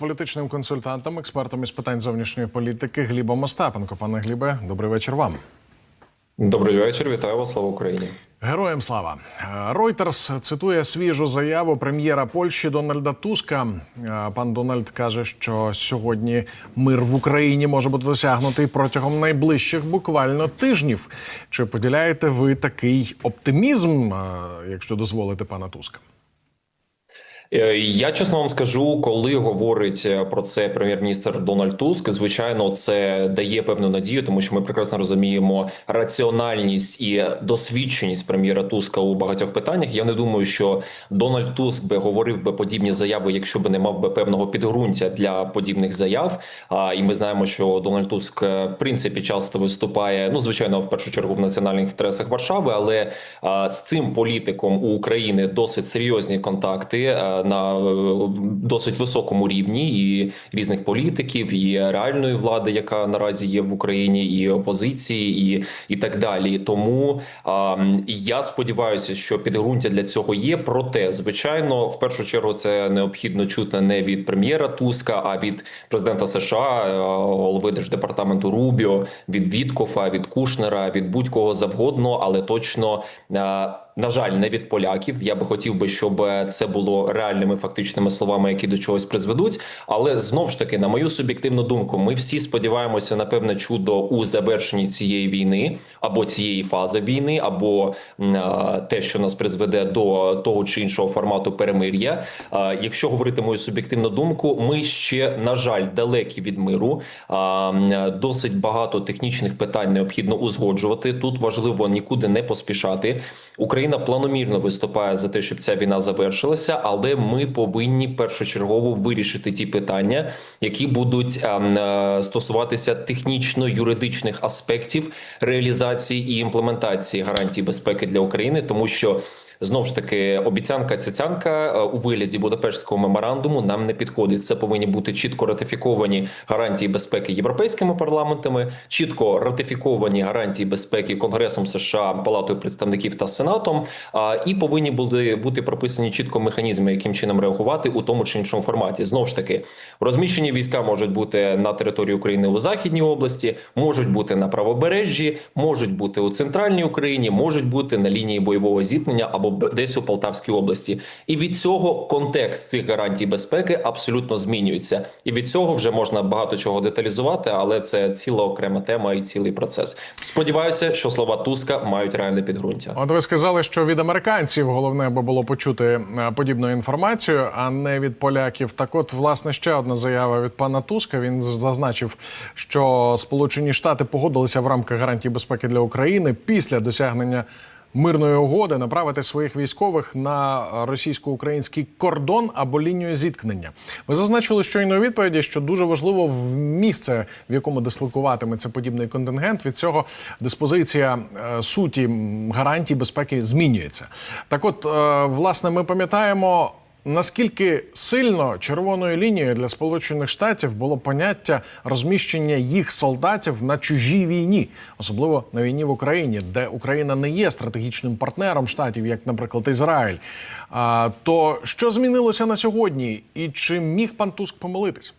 політичним консультантом, експертом із питань зовнішньої політики Глібом Остапенко. Пане Глібе, добрий вечір вам. Добрий вечір, вітаю вас, слава Україні. Героям слава Reuters цитує свіжу заяву прем'єра Польщі Дональда Туска. Е, Пан Дональд каже, що сьогодні мир в Україні може бути досягнутий протягом найближчих буквально тижнів. Чи поділяєте ви такий оптимізм, е, якщо дозволите пана Туска? Е, Я чесно вам скажу, коли говорить е, про це прем'єр-міністр Дональд Туск, звичайно, це дає певну надію, тому що ми прекрасно розуміємо раціональність і досвідченість прем'єра Туска у багатьох питаннях. Я не думаю, що Дональд Туск би говорив би подібні заяви, якщо би не мав би певного підґрунтя для подібних заяв. А і ми знаємо, що Дональд Туск е, в принципі часто виступає. Ну, звичайно, в першу чергу в національних інтересах Варшави, але з цим політиком у України досить серйозні контакти. Е, на е, досить високому рівні і різних політиків, і реальної влади, яка наразі є в Україні, і опозиції, і, і так далі. Тому а, я сподіваюся, що підґрунтя для цього є. Проте, звичайно, в першу чергу це необхідно чути не від прем'єра Туска, а від президента США, е, голови держдепартаменту Рубіо, від Віткофа, від Кушнера, від будь-кого завгодно, але точно. На жаль, не від поляків. Я би хотів би, щоб це було реальними фактичними словами, які до чогось призведуть. Але знов ж таки, на мою суб'єктивну думку, ми всі сподіваємося на певне чудо у завершенні цієї війни або цієї фази війни, або те, що нас призведе до того чи іншого формату перемир'я. Якщо говорити мою суб'єктивну думку, ми ще на жаль далекі від миру. А, Досить багато технічних питань необхідно узгоджувати. Тут важливо нікуди не поспішати. Україна планомірно виступає за те, щоб ця війна завершилася, але ми повинні першочергово вирішити ті питання, які будуть ем, е, стосуватися технічно-юридичних аспектів реалізації і імплементації гарантій безпеки для України, тому що. Знову ж таки, обіцянка цяцянка е, у вигляді Будапештського меморандуму нам не підходить. Це повинні бути чітко ратифіковані гарантії безпеки європейськими парламентами, чітко ратифіковані гарантії безпеки Конгресом США, Палатою представників та Сенатом. І повинні були бути прописані чітко механізми, яким чином реагувати у тому чи іншому форматі. Знову ж таки, розміщені війська можуть бути на території України у західній області, можуть бути на правобережжі, можуть бути у центральній Україні, можуть бути на лінії бойового зіткнення або десь у Полтавській області. І від цього контекст цих гарантій безпеки абсолютно змінюється. І від цього вже можна багато чого деталізувати, але це ціла окрема тема і цілий процес. Сподіваюся, що слова Туска мають реальне підґрунтя. От ви сказали, що від американців головне би було почути е, подібну інформацію, а не від поляків. Так, от, власне, ще одна заява від пана Туска. Він зазначив, що Сполучені Штати погодилися в рамках гарантій безпеки для України після досягнення. Мирної угоди направити своїх військових на російсько-український кордон або лінію зіткнення. Ви зазначили щойно у відповіді, що дуже важливо в місце, в якому дислокуватиметься подібний контингент. Від цього диспозиція е, суті гарантій безпеки змінюється. Так, от, е, власне, ми пам'ятаємо. Наскільки сильно червоною лінією для Сполучених Штатів було поняття розміщення їх солдатів на чужій війні, особливо на війні в Україні, де Україна не є стратегічним партнером штатів, як, наприклад, Ізраїль. А, то що змінилося на сьогодні, і чи міг пан Туск помилитись?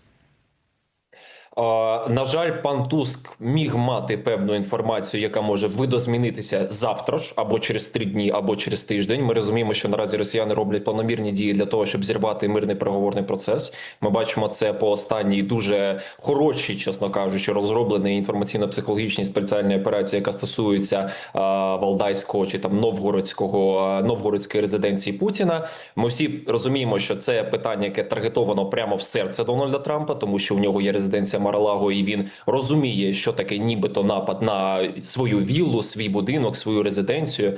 На жаль, пан Туск міг мати певну інформацію, яка може видозмінитися завтра ж або через три дні, або через тиждень. Ми розуміємо, що наразі росіяни роблять планомірні дії для того, щоб зірвати мирний переговорний процес. Ми бачимо це по останній дуже хорошій, чесно кажучи, розробленій інформаційно-психологічній спеціальній операції, яка стосується а, Валдайського чи там Новгородського Новгородської резиденції Путіна. Ми всі розуміємо, що це питання, яке таргетовано прямо в серце Дональда Трампа, тому що в нього є резиденція Маралаго, і він розуміє, що таке нібито напад на свою віллу, свій будинок, свою резиденцію.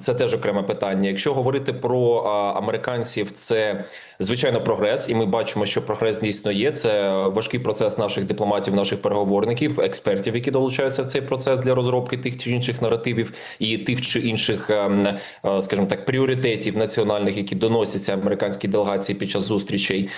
Це теж окреме питання. Якщо говорити про американців, це звичайно прогрес, і ми бачимо, що прогрес дійсно є. Це важкий процес наших дипломатів, наших переговорників, експертів, які долучаються в цей процес для розробки тих чи інших наративів і тих чи інших, ем, е, скажімо так, пріоритетів національних, які доносяться американській делегації під час зустрічей.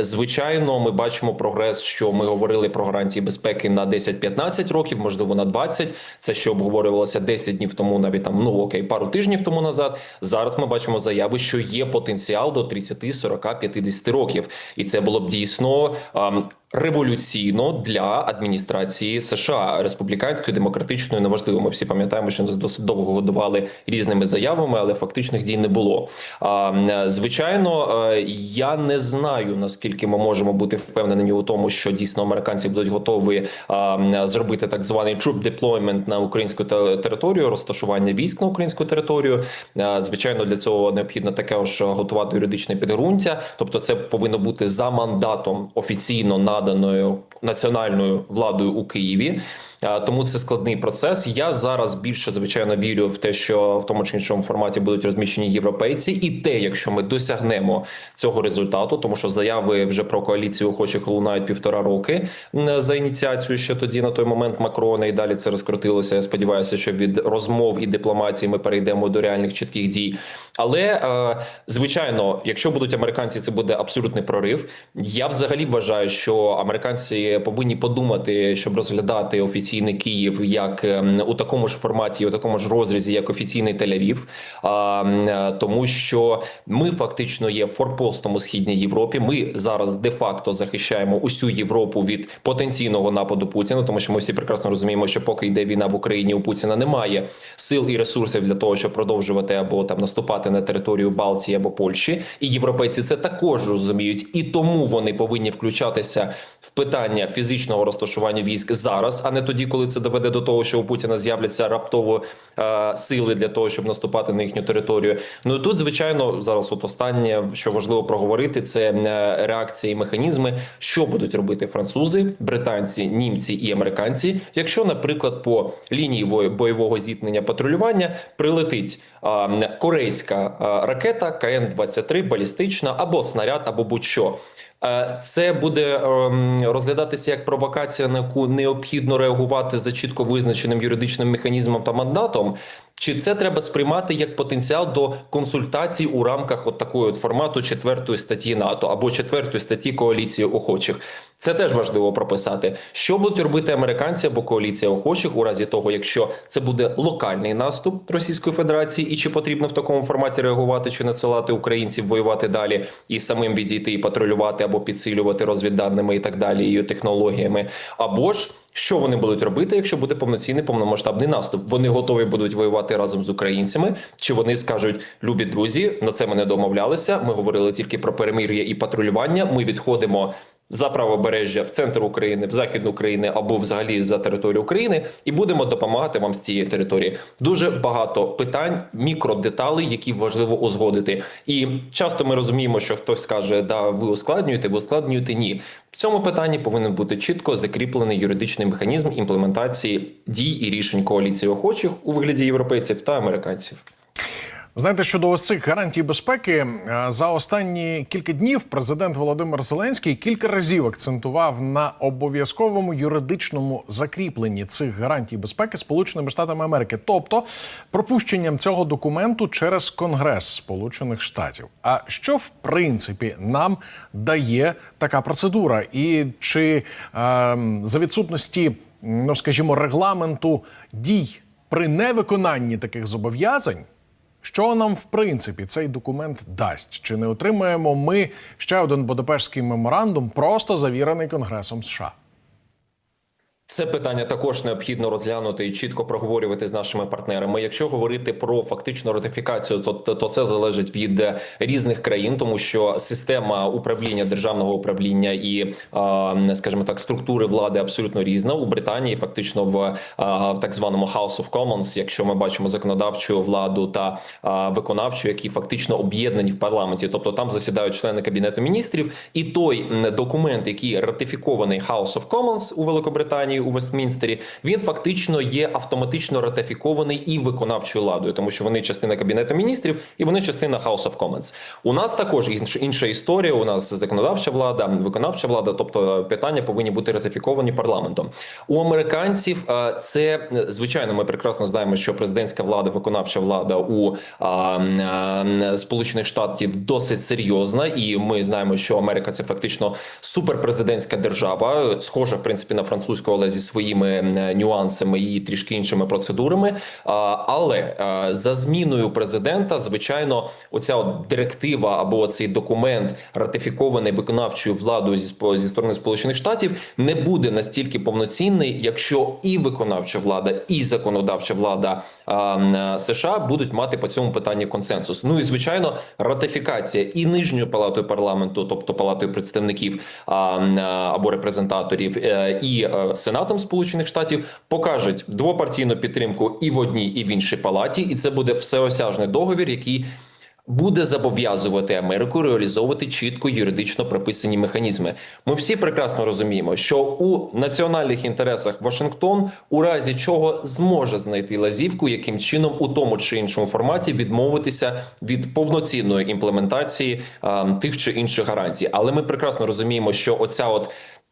Звичайно, ми бачимо прогрес, що ми говорили про гарантії безпеки на 10-15 років, можливо, на 20. Це що обговорювалося 10 днів тому, навіть там ну окей, пару тижнів тому назад. Зараз ми бачимо заяви, що є потенціал до 30, 40, 50 років, і це було б дійсно. Революційно для адміністрації США республіканської, демократичної, неважливо. Ми всі пам'ятаємо, що нас досить довго годували різними заявами, але фактичних дій не було. А звичайно, е, я не знаю наскільки ми можемо бути впевнені у тому, що дійсно американці будуть готові зробити так званий troop deployment на українську те- територію, розташування військ на українську територію. Звичайно, для цього необхідно таке ж готувати юридичне підґрунтя, тобто це повинно бути за мандатом офіційно наданою національною владою у Києві. Е, Тому це складний процес. Я зараз більше звичайно вірю в те, що в тому чи іншому форматі будуть розміщені європейці, і те, якщо ми досягнемо цього результату, тому що заяви вже про коаліцію охочих лунають півтора роки за ініціацію ще тоді на той момент Макрона, і далі це розкрутилося. Я сподіваюся, що від розмов і дипломатії ми перейдемо до реальних чітких дій. Але е, звичайно, якщо будуть американці, це буде абсолютний прорив. Я взагалі вважаю, що американці повинні подумати, щоб розглядати офіційний Київ як ем, у такому ж форматі, у такому ж розрізі, як офіційний Тель-Авів, е, тому що ми фактично є форпостом у східній Європі. Ми зараз де-факто захищаємо усю Європу від потенційного нападу Путіна, тому що ми всі прекрасно розуміємо, що поки йде війна в Україні, у Путіна немає сил і ресурсів для того, щоб продовжувати або там наступати на територію Балтії або Польщі. І європейці це також розуміють, і тому вони повинні включатися в питання фізичного розташування військ зараз, а не тоді, коли це доведе до того, що у Путіна з'являться раптово е, сили для того, щоб наступати на їхню територію. Ну і тут, звичайно, зараз от останнє, що важливо проговорити, це е, реакції і механізми, що будуть робити французи, британці, німці і американці, якщо, наприклад, по лінії бойового зіткнення патрулювання прилетить м, корейська а, ракета КН 23 балістична або снаряд, або будь-що. Е, Це буде ем, розглядатися як провокація, на яку необхідно реагувати за чітко визначеним юридичним механізмом та мандатом. Чи це треба сприймати як потенціал до консультацій у рамках от такої от формату четвертої статті НАТО або четвертої статті коаліції охочих? Це теж важливо прописати. Що будуть робити американці або коаліція охочих у разі того, якщо це буде локальний наступ Російської Федерації, і чи потрібно в такому форматі реагувати, чи надсилати українців воювати далі і самим відійти і патрулювати або підсилювати розвідданими і так далі, і технологіями, або ж. Що вони будуть робити, якщо буде повноцінний повномасштабний наступ? Вони готові будуть воювати разом з українцями? Чи вони скажуть, любі друзі, на це ми не домовлялися? Ми говорили тільки про перемир'я і патрулювання. Ми відходимо за правобережжя в центр України, в захід України або взагалі за територію України, і будемо допомагати вам з цієї території. Дуже багато питань, мікродеталей, які важливо узгодити. І часто ми розуміємо, що хтось скаже, да, ви ускладнюєте, ви ускладнюєте. Ні, в цьому питанні повинен бути чітко закріплений юридичний механізм імплементації дій і рішень коаліції охочих у вигляді європейців та американців. Знаєте, щодо ось цих гарантій безпеки, е, за останні кілька днів президент Володимир Зеленський кілька разів акцентував на обов'язковому юридичному закріпленні цих гарантій безпеки Сполученими Штатами Америки, тобто пропущенням цього документу через Конгрес Сполучених Штатів. А що в принципі нам дає така процедура, і чи е, за відсутності, ну скажімо, регламенту дій при невиконанні таких зобов'язань? Що нам в принципі цей документ дасть? Чи не отримаємо ми ще один Будапештський меморандум, просто завірений Конгресом США? Це питання також необхідно розглянути і чітко проговорювати з нашими партнерами. Якщо говорити про фактичну ратифікацію, то, то, це залежить від е, різних країн, тому що система управління державного управління і, скажімо так, структури влади абсолютно різна у Британії. Фактично в, в так званому House of Commons, якщо ми бачимо законодавчу владу та виконавчу, які фактично об'єднані в парламенті, тобто там засідають члени кабінету міністрів, і той документ, який ратифікований House of Commons у Великобританії Британії у Вестмінстері, він фактично є автоматично ратифікований і виконавчою владою, тому що вони частина кабінету міністрів і вони частина House of Commons. У нас також інша, історія. У нас законодавча влада, виконавча влада, тобто питання повинні бути ратифіковані парламентом. У американців це звичайно. Ми прекрасно знаємо, що президентська влада, виконавча влада у Сполучених Штатів досить серйозна, і ми знаємо, що Америка це фактично суперпрезидентська держава, схожа в принципі на французьку, але зі своїми е, нюансами і трішки іншими процедурами. Але е, за зміною президента, звичайно, оця от директива або цей документ, ратифікований виконавчою владою зі зі сторони Сполучених Штатів, не буде настільки повноцінний, якщо і виконавча влада, і законодавча влада е, США будуть мати по цьому питанні консенсус. Ну і звичайно, ратифікація і нижньою палатою парламенту, тобто палатою представників або репрезентаторів, і е, сенатом Сполучених Штатів покажуть двопартійну підтримку і в одній, і в іншій палаті, і це буде всеосяжний договір, який буде зобов'язувати Америку реалізовувати чітко юридично прописані механізми. Ми всі прекрасно розуміємо, що у національних інтересах Вашингтон у разі чого зможе знайти лазівку, яким чином у тому чи іншому форматі відмовитися від повноцінної імплементації а, тих чи інших гарантій. Але ми прекрасно розуміємо, що оця от.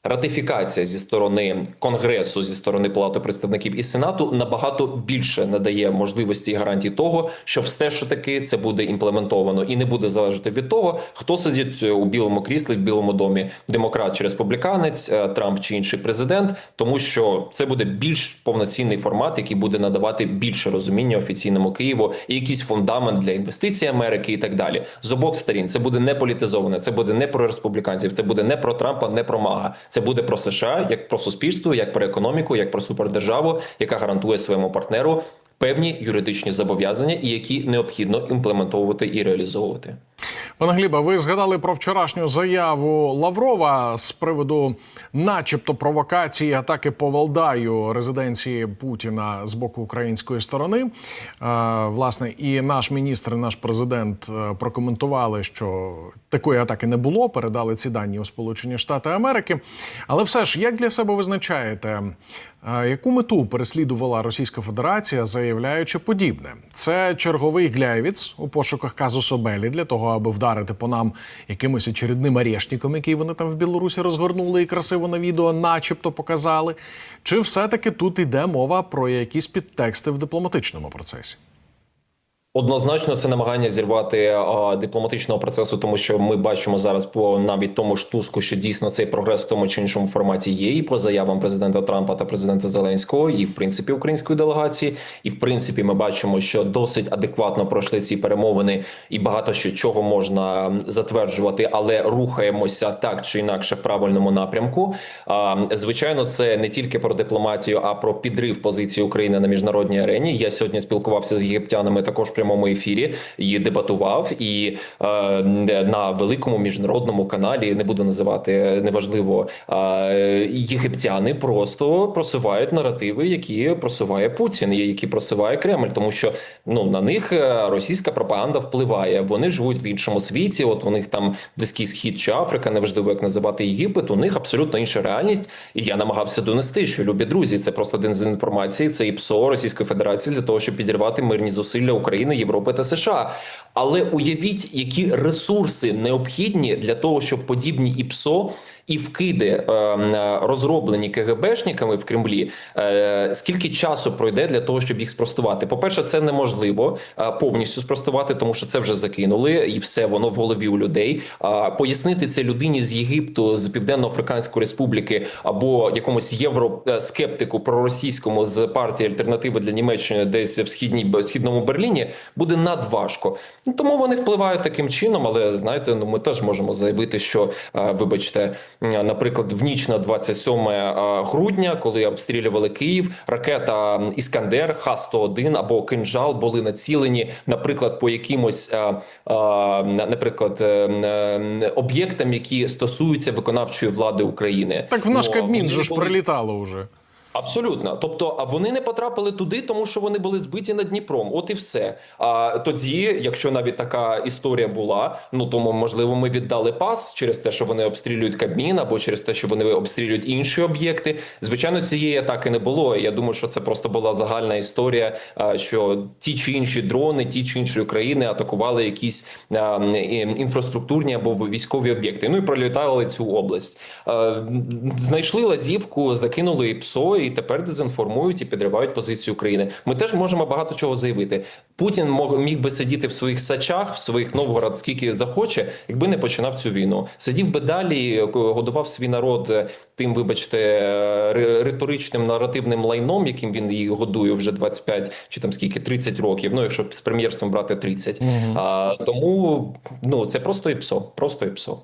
Ратифікація зі сторони конгресу, зі сторони палати представників і сенату набагато більше надає можливості і гарантій того, що все ж таки це буде імплементовано і не буде залежати від того, хто сидить у білому кріслі в білому домі, демократ чи республіканець, е, Трамп чи інший президент, тому що це буде більш повноцінний формат, який буде надавати більше розуміння офіційному Києву і якийсь фундамент для інвестицій Америки і так далі. З обох сторін це буде не політизоване, це буде не про республіканців, це буде не про Трампа, не про Мага. Це буде про США, як про суспільство, як про економіку, як про супердержаву, яка гарантує своєму партнеру певні юридичні зобов'язання, і які необхідно імплементовувати і реалізовувати. Пане Гліба, ви згадали про вчорашню заяву Лаврова з приводу, начебто, провокації атаки по Валдаю резиденції Путіна з боку української сторони. Е, власне, і наш міністр, і наш президент е, прокоментували, що такої атаки не було. Передали ці дані у Сполучені Штати Америки. Але все ж, як для себе визначаєте, яку мету переслідувала Російська Федерація, заявляючи подібне? Це черговий гляєвіц у пошуках казусу Белі для того, аби вдарити по нам якимось очередним арешником, який вони там в Білорусі розгорнули і красиво на відео, начебто показали. Чи все-таки тут йде мова про якісь підтексти в дипломатичному процесі? Однозначно, це намагання зірвати а, дипломатичного процесу, тому що ми бачимо зараз по навіть тому ж туску, що дійсно цей прогрес в тому чи іншому форматі є, і по заявам президента Трампа та президента Зеленського, і в принципі української делегації. І в принципі, ми бачимо, що досить адекватно пройшли ці перемовини, і багато що чого можна затверджувати, але рухаємося так чи інакше в правильному напрямку. А, звичайно, це не тільки про дипломатію, а про підрив позиції України на міжнародній арені. Я сьогодні спілкувався з єгиптянами також в прямому ефірі і дебатував. І е, на великому міжнародному каналі не буду називати неважливо. Е, єгиптяни просто просувають наративи, які просуває Путін, і які просуває Кремль, тому що ну на них е, російська пропаганда впливає. Вони живуть в іншому світі. От у них там близький схід чи Африка, неважливо як називати Єгипет. У них абсолютно інша реальність. І я намагався донести, що любі друзі, це просто один з інформації. Це і ПСО Російської Федерації для того, щоб підірвати мирні зусилля України, Європи та США. Але уявіть, які ресурси необхідні для того, щоб подібні ІПСО і вкиди е, е, розроблені КГБшниками в Кремлі. Е, скільки часу пройде для того, щоб їх спростувати? По перше, це неможливо повністю спростувати, тому що це вже закинули, і все воно в голові у людей. Пояснити це людині з Єгипту, з Південно-Африканської Республіки або якомусь євроскептику проросійському з партії альтернативи для Німеччини, десь в східній східному Берліні, буде надважко. Тому вони впливають таким чином. Але знаєте, ну ми теж можемо заявити, що вибачте, наприклад, в ніч на 27 е, грудня, коли обстрілювали Київ, ракета Іскандер, Х-101 або Кинжал були націлені, наприклад, по якимось, е, е, наприклад, е, е, об'єктам, які стосуються виконавчої влади України. Так в наш Ну, Кабмін же ж прилітало вже. Абсолютно. Тобто, а вони не потрапили туди, тому що вони були збиті над Дніпром. От і все. А тоді, якщо навіть така історія була, ну тому можливо ми віддали пас через те, що вони обстрілюють Кабмін, або через те, що вони обстрілюють інші об'єкти. Звичайно, цієї атаки не було. Я думаю, що це просто була загальна історія, що ті чи інші дрони, ті чи інші країни атакували якісь інфраструктурні або військові об'єкти. Ну і пролітали цю область. Знайшли лазівку, закинули ПСО, і тепер дезінформують і підривають позицію України. Ми теж можемо багато чого заявити. Путін міг би сидіти в своїх сачах, в своїх Новгород, скільки захоче, якби не починав цю війну. Сидів би далі, годував свій народ е, тим, вибачте, е, риторичним наративним лайном, яким він їх годує вже 25 чи там скільки 30 років. Ну якщо з прем'єрством брати 30. А, тому ну це просто ІПСО, просто ІПСО.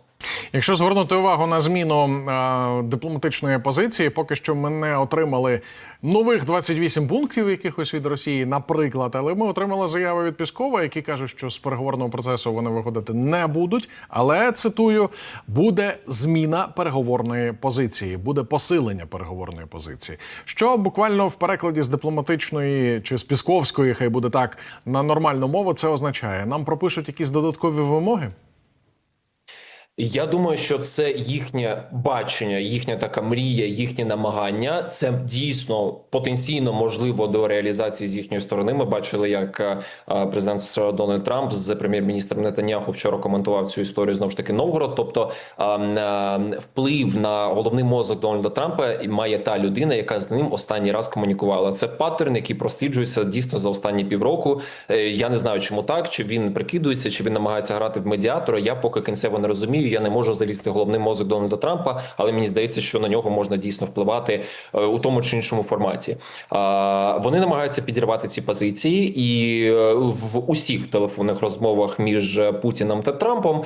Якщо звернути увагу на зміну е, дипломатичної позиції, поки що ми не отримали нових 28 пунктів якихось від Росії, наприклад, але ми отримали заяви від Піскова, які кажуть, що з переговорного процесу вони виходити не будуть. Але цитую, буде зміна переговорної позиції, буде посилення переговорної позиції. Що буквально в перекладі з дипломатичної чи з пісковської, хай буде так на нормальну мову, це означає, нам пропишуть якісь додаткові вимоги. Я думаю, що це їхнє бачення, їхня така мрія, їхнє намагання. Це дійсно потенційно можливо до реалізації з їхньої сторони. Ми бачили, як е, президент США Дональд Трамп з прем'єр-міністром Нетаньяху вчора коментував цю історію знову ж таки Новгород. Тобто е, е, вплив на головний мозок Дональда Трампа має та людина, яка з ним останній раз комунікувала. Це паттерн, який просліджується дійсно за останні півроку. Е, Я не знаю, чому так, чи він прикидується, чи він намагається грати в медіатора. Я поки кінцево не розумію. Я не можу залізти в головний мозок Дональда Трампа, але мені здається, що на нього можна дійсно впливати е, у тому чи іншому форматі. Вони намагаються підірвати ці позиції, і е, в усіх телефонних розмовах між Путіном та Трампом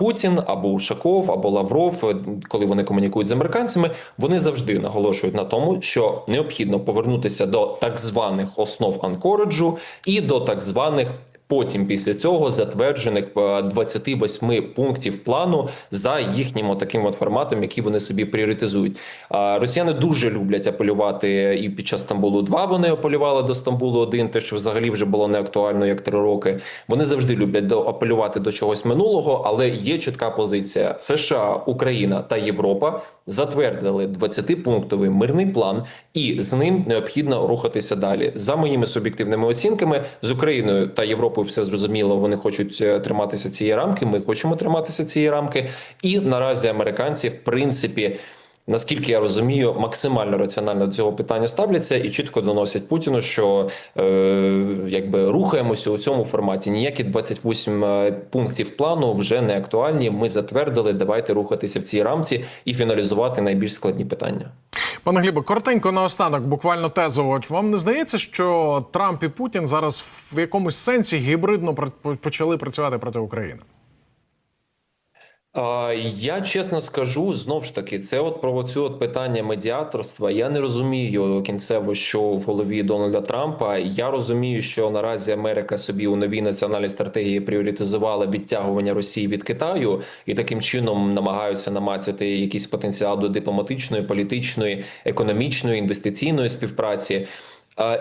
Путін або Ушаков, або Лавров, е, коли вони комунікують з американцями, вони завжди наголошують на тому, що необхідно повернутися до так званих основ анкореджу і до так званих. Потім після цього затверджених е, 28 пунктів плану за їхнім таким от форматом, який вони собі пріоритизують. Росіяни дуже люблять апелювати і під час Стамбулу 2 вони апелювали до Стамбулу 1, те, що взагалі вже було не актуально як три роки. Вони завжди люблять до апелювати до чогось минулого, але є чітка позиція: США, Україна та Європа затвердили 20-пунктовий мирний план, і з ним необхідно рухатися далі. За моїми суб'єктивними оцінками, з Україною та Європою все зрозуміло. Вони хочуть е, триматися цієї рамки. Ми хочемо триматися цієї рамки. І наразі американці, в принципі. Наскільки я розумію, максимально раціонально до цього питання ставляться і чітко доносять Путіну, що е, якби рухаємося у цьому форматі. Ніякі 28 е, пунктів плану вже не актуальні. Ми затвердили. Давайте рухатися в цій рамці і фіналізувати найбільш складні питання. Пане Глібе, коротенько наостанок, буквально тезово. Вам не здається, що Трамп і Путін зараз в якомусь сенсі гібридно почали працювати проти України? Я чесно скажу, знов ж таки, це от про цю от питання медіаторства. Я не розумію кінцево, що в голові Дональда Трампа. Я розумію, що наразі Америка собі у новій національній стратегії пріоритизувала відтягування Росії від Китаю і таким чином намагаються намацати якийсь потенціал до дипломатичної, політичної, економічної, інвестиційної співпраці.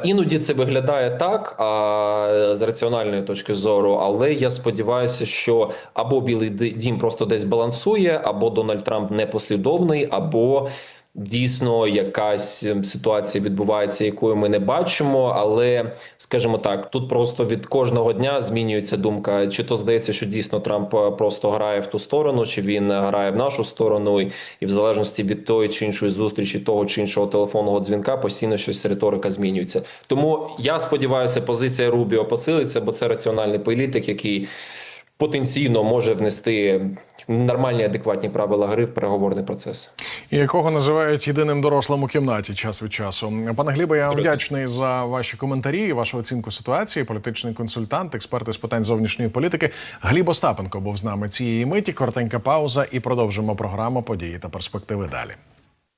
Іноді це виглядає так а, з раціональної точки зору, але я сподіваюся, що або Білий дім просто десь балансує, або Дональд Трамп непослідовний, або дійсно якась ем, ситуація відбувається, якої ми не бачимо. Але скажімо так, тут просто від кожного дня змінюється думка. Чи то здається, що дійсно Трамп е, просто грає в ту сторону, чи він грає в нашу сторону, і в залежності від тої чи іншої зустрічі, того чи іншого телефонного дзвінка, постійно щось риторика змінюється. Тому я сподіваюся, позиція Рубіо посилиться, бо це раціональний політик, який потенційно може внести нормальні адекватні правила гри в переговорний процес. І якого називають єдиним дорослим у кімнаті час від часу. Пане Глібе, я вам вдячний за ваші коментарі і вашу оцінку ситуації. Політичний консультант, експерт із питань зовнішньої політики Гліб Остапенко був з нами цієї миті. Коротенька пауза, і продовжимо програму події та перспективи далі.